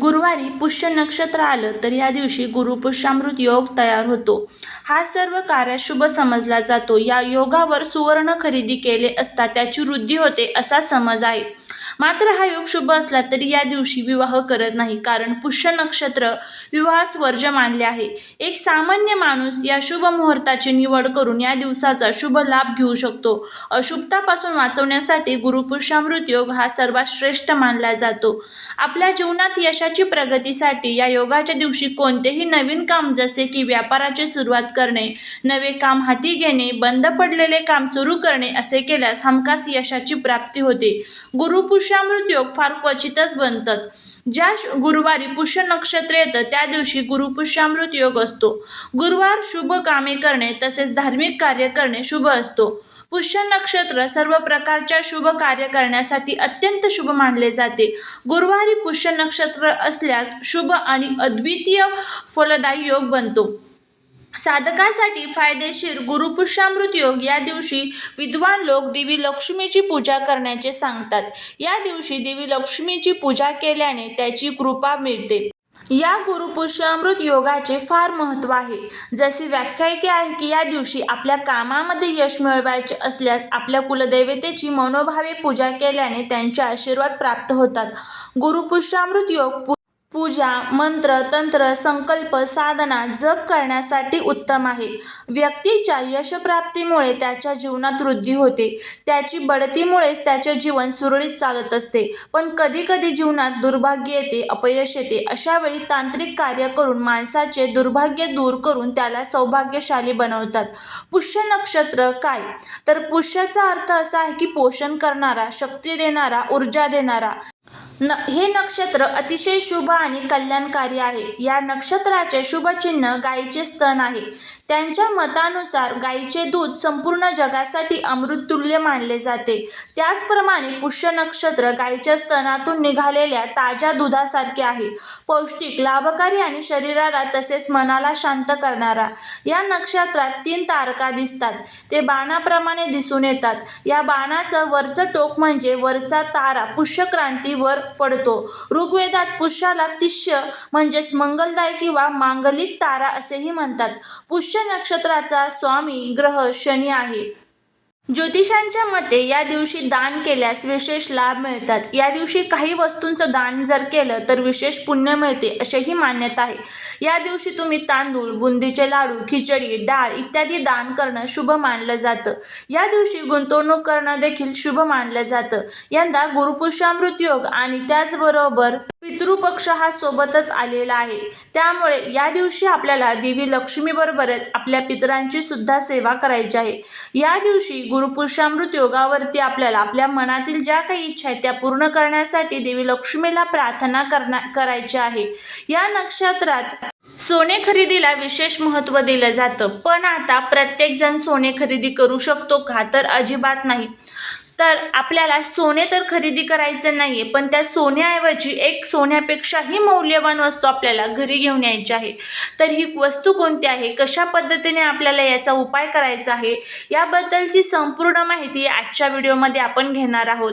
गुरुवारी पुष्य नक्षत्र आलं तर या दिवशी गुरुपुष्यामृत योग तयार होतो. हा सर्व कार्य शुभ समजला जातो. या योगावर सुवर्ण खरेदी केले असता त्याची वृद्धी होते असा समज आहे. मात्र हा योग शुभ असला तरी या दिवशी विवाह करत नाही कारण पुष्य नक्षत्र विवाहास वर्ज मानले आहे. एक सामान्य माणूस या शुभ मुहूर्ताची निवड करून या दिवसाचा शुभ लाभ घेऊ शकतो. अशुभतापासून वाचवण्यासाठी गुरुपुष्यामृत योग हा सर्वात श्रेष्ठ मानला जातो. आपल्या जीवनात यशाची प्रगतीसाठी या योगाच्या दिवशी कोणतेही नवीन काम जसे की व्यापाराची सुरुवात करणे नवे काम हाती घेणे बंद पडलेले काम सुरू करणे असे केल्यास हमखास यशाची प्राप्ती होते. गुरुपुष योग फार क्वचितच बनतात. ज्या गुरुवारी पुष्य नक्षत्र येतं त्या दिवशी गुरुपुष्यामृत योग असतो. गुरुवार शुभ कामे करणे तसेच धार्मिक कार्य करणे शुभ असतो. पुष्य नक्षत्र सर्व प्रकारच्या शुभ कार्य करण्यासाठी अत्यंत शुभ मानले जाते. गुरुवारी पुष्य नक्षत्र असल्यास शुभ आणि अद्वितीय फलदायी योग बनतो. साधकासाठी फायदेशीर गुरुपुष्यामृत योग या दिवशी विद्वान लोक देवी लक्ष्मीची पूजा करण्याचे सांगतात. या दिवशी देवी लक्ष्मीची पूजा केल्याने त्याची कृपा मिळते. या गुरुपुष्यामृत योगाचे फार महत्त्व आहे. जसे व्याख्यायिके आहे की या दिवशी आपल्या कामामध्ये यश मिळवायचे असल्यास आपल्या कुलदैवतेची मनोभावे पूजा केल्याने त्यांचे आशीर्वाद प्राप्त होतात. गुरुपुष्यामृत योग पूजा मंत्र तंत्र संकल्प साधना जप करण्यासाठी उत्तम आहे. व्यक्तीच्या यशप्राप्तीमुळे त्याच्या जीवनात वृद्धी होते. त्याची बढतीमुळेच त्याचे जीवन सुरळीत चालत असते. पण कधीकधी जीवनात दुर्भाग्य येते अपयश येते. अशा वेळी तांत्रिक कार्य करून माणसाचे दुर्भाग्य दूर करून त्याला सौभाग्यशाली बनवतात. पुष्य नक्षत्र काय? तर पुष्याचा अर्थ असा आहे की पोषण करणारा शक्ती देणारा ऊर्जा देणारा. न हे नक्षत्र अतिशय शुभ आणि कल्याणकारी आहे. या नक्षत्राचे शुभचिन्ह गायीचे स्तन आहे. त्यांच्या मतानुसार गाईचे दूध संपूर्ण जगासाठी अमृततुल्य मानले जाते. त्याचप्रमाणे पुष्य नक्षत्र गायीच्या स्तनातून निघालेल्या ताज्या दुधासारखे आहे. पौष्टिक लाभकारी आणि शरीराला तसेच मनाला शांत करणारा. या नक्षत्रात तीन तारका दिसतात. ते बाणाप्रमाणे दिसून येतात. या बाणाचं वरचं टोक म्हणजे वरचा तारा पुष्यक्रांतीवर पडतो. ऋग्वेदात पुष्याला तिष्य म्हणजेच मंगलदायी किंवा मांगलिक तारा असेही म्हणतात. पुष्य नक्षत्राचा स्वामी ग्रह शनी आहे. ज्योतिषांच्या मते या दिवशी दान केल्यास विशेष लाभ मिळतात. या दिवशी काही वस्तूंचं दान जर केलं तर विशेष पुण्य मिळते अशीही मान्यता आहे. या दिवशी तुम्ही तांदूळ बुंदीचे लाडू खिचडी डाळ इत्यादी दान करणं शुभ मानलं जातं. या दिवशी गुंतवणूक करणं देखील शुभ मानलं जातं. यंदा गुरुपुष्यामृत योग आणि त्याचबरोबर पितृपक्ष हा सोबतच आलेला आहे. त्यामुळे या दिवशी आपल्याला देवी लक्ष्मीबरोबरच आपल्या पितरांची सुद्धा सेवा करायची आहे. या दिवशी गुरुपुरुषामृत योगावरती आपल्याला आपल्या मनातील ज्या काही इच्छा आहेत त्या पूर्ण करण्यासाठी देवी लक्ष्मीला प्रार्थना करण्या करायची आहे. या नक्षत्रात सोने खरेदीला विशेष महत्त्व दिलं जातं. पण आता प्रत्येकजण सोने खरेदी करू शकतो का? तर अजिबात नाही. तर आपल्याला सोने तर खरेदी करायचं नाही आहे पण त्या सोन्याऐवजी एक सोन्यापेक्षाही मौल्यवान वस्तू आपल्याला घरी घेऊन यायची आहे. तर ही वस्तू कोणती आहे? कशा पद्धतीने आपल्याला याचा उपाय करायचा आहे? याबद्दलची संपूर्ण माहिती आजच्या व्हिडिओमध्ये आपण घेणार आहोत.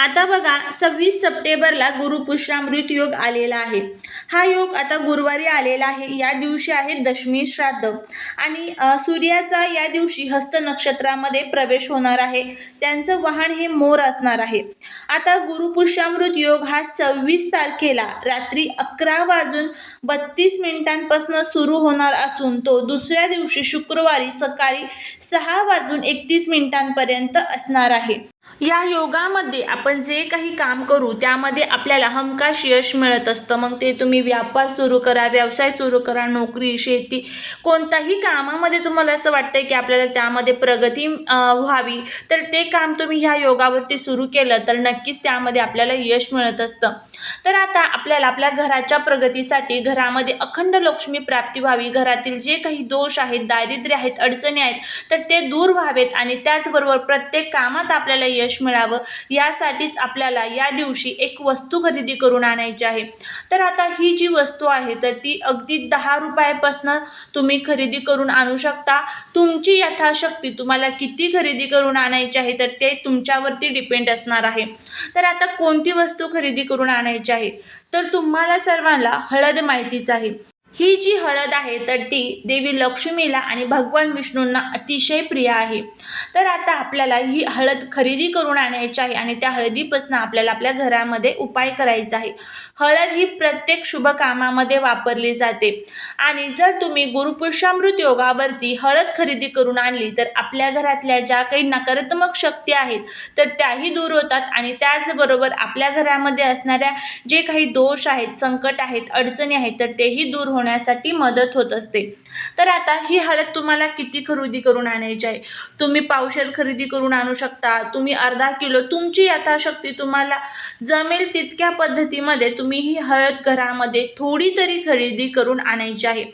आता बघा सव्वीस सप्टेंबरला गुरुपुष्यामृत योग आलेला आहे. हा योग आता गुरुवारी आलेला आहे. या दिवशी आहे दशमी श्राद्ध. आणि सूर्याचा या दिवशी हस्त नक्षत्रामध्ये प्रवेश होणार आहे. त्यांचं वाहन हे मोर असणार आहे. आता गुरुपुष्यामृत योग हा सव्वीस तारखेला रात्री अकरा वाजून बत्तीस मिनिटांपासून सुरू होणार असून तो दुसऱ्या दिवशी शुक्रवारी सकाळी सहा वाजून एकतीस मिनिटांपर्यंत असणार आहे. या योगामध्ये आपण जे काही काम करू त्यामध्ये आपल्याला हमखास यश मिळत असतं. मग ते तुम्ही व्यापार सुरू करा व्यवसाय सुरू करा नोकरी शेती कोणत्याही कामामध्ये तुम्हाला असं वाटतं की आपल्याला त्यामध्ये प्रगती व्हावी तर ते काम तुम्ही ह्या योगावरती सुरू केलं तर नक्कीच त्यामध्ये आपल्याला यश मिळत असतं. तर आता आपल्याला आपल्या घराच्या प्रगतीसाठी घरामध्ये अखंड लक्ष्मी प्राप्ती व्हावी. घरातील जे काही दोष आहेत दारिद्र्य आहेत अडचणी आहेत तर ते दूर व्हावेत आणि त्याचबरोबर प्रत्येक कामात आपल्याला यश मिळावं यासाठीच आपल्याला या दिवशी एक वस्तू खरेदी करून आणायची आहे. तर आता ही जी वस्तू आहे तर ती अगदी दहा रुपयापासून तुम्ही खरेदी करून आणू शकता. तुमची यथाशक्ती तुम्हाला किती खरेदी करून आणायची आहे तर ते तुमच्यावरती डिपेंड असणार आहे. तर आता कोणती वस्तू खरेदी करून आणायची आहे? तर तुम्हाला सर्वांना हळद माहितीच आहे. ही जी हळद आहे तर ती देवी लक्ष्मीला आणि भगवान विष्णूंना अतिशय प्रिय आहे. तर आता आपल्याला ही हळद खरेदी करून आणायची आहे आणि त्या हळदीपासून आपल्याला आपल्या घरामध्ये उपाय करायचा आहे. हळद ही प्रत्येक शुभ कामामध्ये वापरली जाते. आणि जर तुम्ही गुरुपुरुषामृत योगावरती हळद खरेदी करून आणली तर आपल्या घरातल्या ज्या काही नकारात्मक शक्ती आहेत तर त्याही दूर होतात आणि त्याचबरोबर आपल्या घरामध्ये असणाऱ्या जे काही दोष आहेत संकट आहेत अडचणी आहेत तर तेही दूर होतात होण्यासाठी मदत होत असते. तर आता ही हळद तुम्हाला किती खरेदी करून आणायची आहे? तुम्ही पावशेर खरेदी करून आणू शकता तुम्ही अर्धा किलो तुमची यथाशक्ती तुम्हाला जमेल तितक्या पद्धतीमध्ये तुम्ही ही हळद घरामध्ये थोडी तरी खरेदी करून आणायची आहे.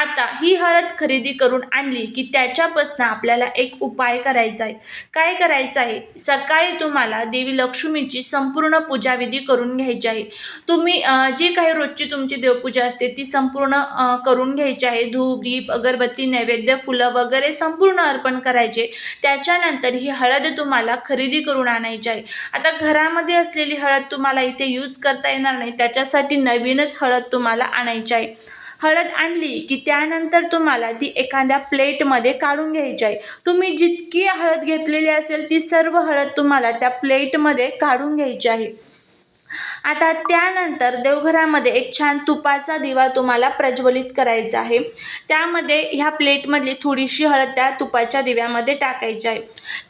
आता ही हळद खरेदी करून आणली की त्याच्यापासून आपल्याला एक उपाय करायचा आहे. काय करायचं आहे? सकाळी तुम्हाला देवी लक्ष्मीची संपूर्ण पूजाविधी करून घ्यायची आहे. तुम्ही जी काही रोजची तुमची देवपूजा असते ती संपूर्ण करून घ्यायची आहे. धूप दीप अगरबत्ती नैवेद्य फुलं वगैरे संपूर्ण अर्पण करायचे. त्याच्यानंतर ही हळद तुम्हाला खरेदी करून आणायची आहे. आता घरामध्ये असलेली हळद तुम्हाला इथे यूज करता येणार नाही. त्याच्यासाठी नवीनच हळद तुम्हाला आणायची आहे. हळद आणली की त्यानंतर तुम्हाला ती एखाद्या प्लेटमध्ये काढून घ्यायची आहे. तुम्ही जितकी हळद घेतलेली असेल ती सर्व हळद तुम्हाला त्या प्लेटमध्ये काढून घ्यायची आहे. आता त्यानंतर देवघरामध्ये एक छान तुपाचा दिवा तुम्हाला प्रज्वलित करायचा आहे. त्यामध्ये ह्या प्लेटमधली थोडीशी हळद त्या तुपाच्या दिव्यामध्ये टाकायची आहे.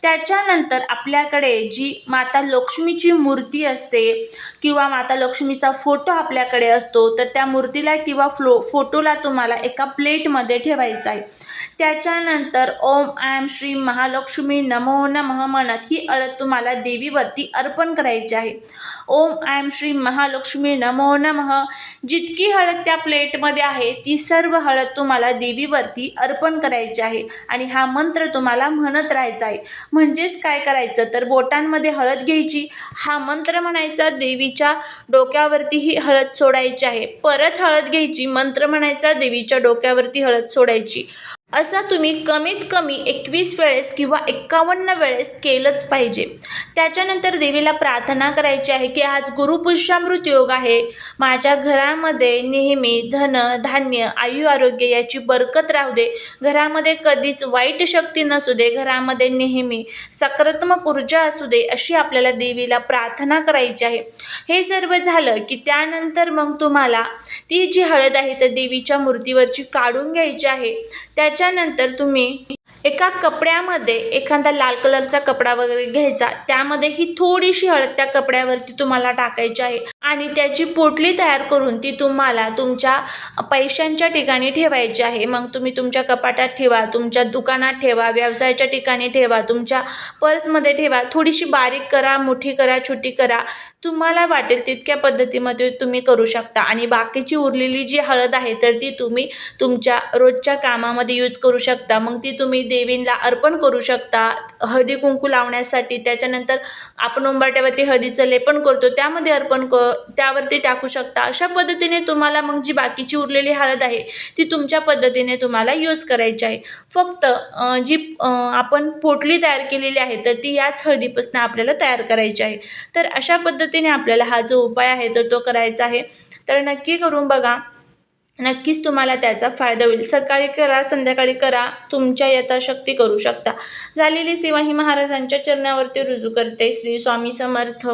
त्याच्यानंतर आपल्याकडे जी माता लक्ष्मीची मूर्ती असते किंवा माता लक्ष्मीचा फोटो आपल्याकडे असतो तर त्या मूर्तीला किंवा फ्लो फोटोला तुम्हाला एका प्लेटमध्ये ठेवायचा आहे. त्याच्यानंतर ओम आय श्री महालक्ष्मी नमो नमः म्हणत ही हळद तुम्हाला देवीवरती अर्पण करायची आहे. ओम आय श्री महालक्ष्मी नमो नमः जितकी हळद त्या प्लेटमध्ये आहे ती सर्व हळद तुम्हाला देवीवरती अर्पण करायची आहे. आणि हा मंत्र तुम्हाला म्हणत राहायचा आहे. म्हणजेच काय करायचं? तर बोटांमध्ये हळद घ्यायची. हा मंत्र म्हणायचा देवी देवीच्या डोक्यावरती ही हळद सोडायची आहे. परत हळद घ्यायची मंत्र म्हणायचा देवीच्या डोक्यावरती हळद सोडायची. असा तुम्ही कमीत कमी एकवीस वेळेस किंवा एक्कावन्न वेळेस केलंच पाहिजे. त्याच्यानंतर देवीला प्रार्थना करायची आहे की आज गुरुपुष्यामृत योग आहे. माझ्या घरामध्ये नेहमी धन धान्य आयु आरोग्य याची बरकत राहू दे. घरामध्ये कधीच वाईट शक्ती नसू दे. घरामध्ये नेहमी सकारात्मक ऊर्जा असू दे अशी आपल्याला देवीला प्रार्थना करायची आहे. हे सर्व झालं की त्यानंतर मग तुम्हाला ती जी हळद आहे तर देवीच्या मूर्तीवरची काढून घ्यायची आहे. त्याच्यानंतर तुम्ही एका कपड्यामध्ये एखादा लाल कलरचा कपडा वगैरे घ्यायचा. त्यामध्ये ही थोडीशी हळद त्या कपड्यावरती तुम्हाला टाकायची आहे. आणि त्याची पोटली तयार करून ती तुम्हाला तुमच्या पैशांच्या ठिकाणी ठेवायची आहे. मग तुम्ही तुमच्या कपाटात ठेवा तुमच्या दुकानात ठेवा व्यवसायाच्या ठिकाणी ठेवा तुमच्या पर्समध्ये ठेवा. थोडीशी बारीक करा मोठी करा छोटी करा. तुम्हाला वाटेल तितक्या पद्धतीमध्ये तुम्ही करू शकता. आणि बाकीची उरलेली जी हळद आहे तर ती तुम्ही तुमच्या रोजच्या कामामध्ये यूज करू शकता. मग ती तुम्ही देवींना अर्पण करू शकता. हळदी कुंकू लावण्यासाठी त्याच्यानंतर आपण उंबरट्यावरती हळदीचं लेपन करतो. त्यामध्ये अर्पण क त्यावरती टाकू शकता. अशा पद्धतीने तुम्हाला मग जी बाकीची उरलेली हळद आहे ती तुमच्या पद्धतीने तुम्हाला यूज करायची आहे. फक्त जी आपण पोटली तयार केलेली आहे तर ती याच हळदीपासून आपल्याला तयार करायची आहे. तर अशा पद्धतीने आपल्याला हा जो उपाय आहे तर तो करायचा आहे. तर नक्की करून बघा. नक्कीच तुम्हाला त्याचा फायदा होईल. सकाळी करा संध्याकाळी करा. तुमच्या यथाशक्ती करू शकता. झालेली सेवा ही महाराजांच्या चरणावरती रुजू करते. श्री स्वामी समर्थ.